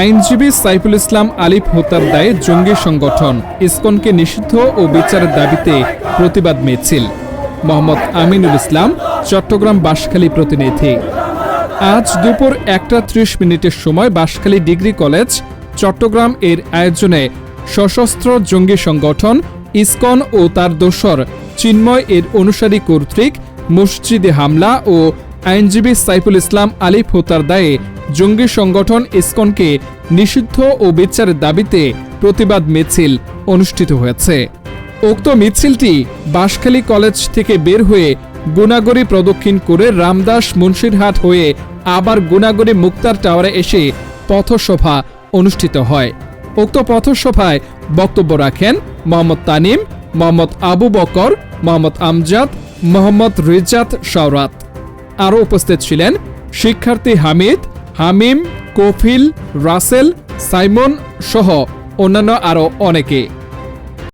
আইনজীবী সাইফুল ইসলাম আলিফ হত্যার দায়ে জঙ্গি সংগঠন ইসকনকে নিষিদ্ধ ও বিচারের দাবিতে প্রতিবাদ মিছিল। মোহাম্মদ আমিনুল ইসলাম, চট্টগ্রাম বাঁশখালী প্রতিনিধি। আজ দুপুর একটা ত্রিশ মিনিটের সময় বাঁশখালী ডিগ্রি কলেজ, চট্টগ্রাম এর আয়োজনে সশস্ত্র জঙ্গি সংগঠন ইসকন ও তার দোসর চিন্ময় এর অনুসারী কর্তৃক মসজিদে হামলা ও আইনজীবী সাইফুল ইসলাম আলিফ হত্যার দায়ে জঙ্গি সংগঠন ইসকনকে নিষিদ্ধ ও বিচারের দাবিতে প্রতিবাদ মিছিল অনুষ্ঠিত হয়েছে। উক্ত মিছিলটি বাঁশখালী কলেজ থেকে বের হয়ে গুনাগড়ি প্রদক্ষিণ করে রামদাস মুন্সিরহাট হয়ে আবার গুনাগড়ি মুক্তার টাওয়ারে এসে পথসভা অনুষ্ঠিত হয়। উক্ত পথসভায় বক্তব্য রাখেন মোহাম্মদ তানিম, মোহাম্মদ আবু বকর, মোহাম্মদ আমজাদ, মোহাম্মদ রিজাত সাওরাত। আরও উপস্থিত ছিলেন শিক্ষার্থী হামিদ হামিম কফিল রাসেল সাইমন সহ অন্যান্য আরও অনেকে।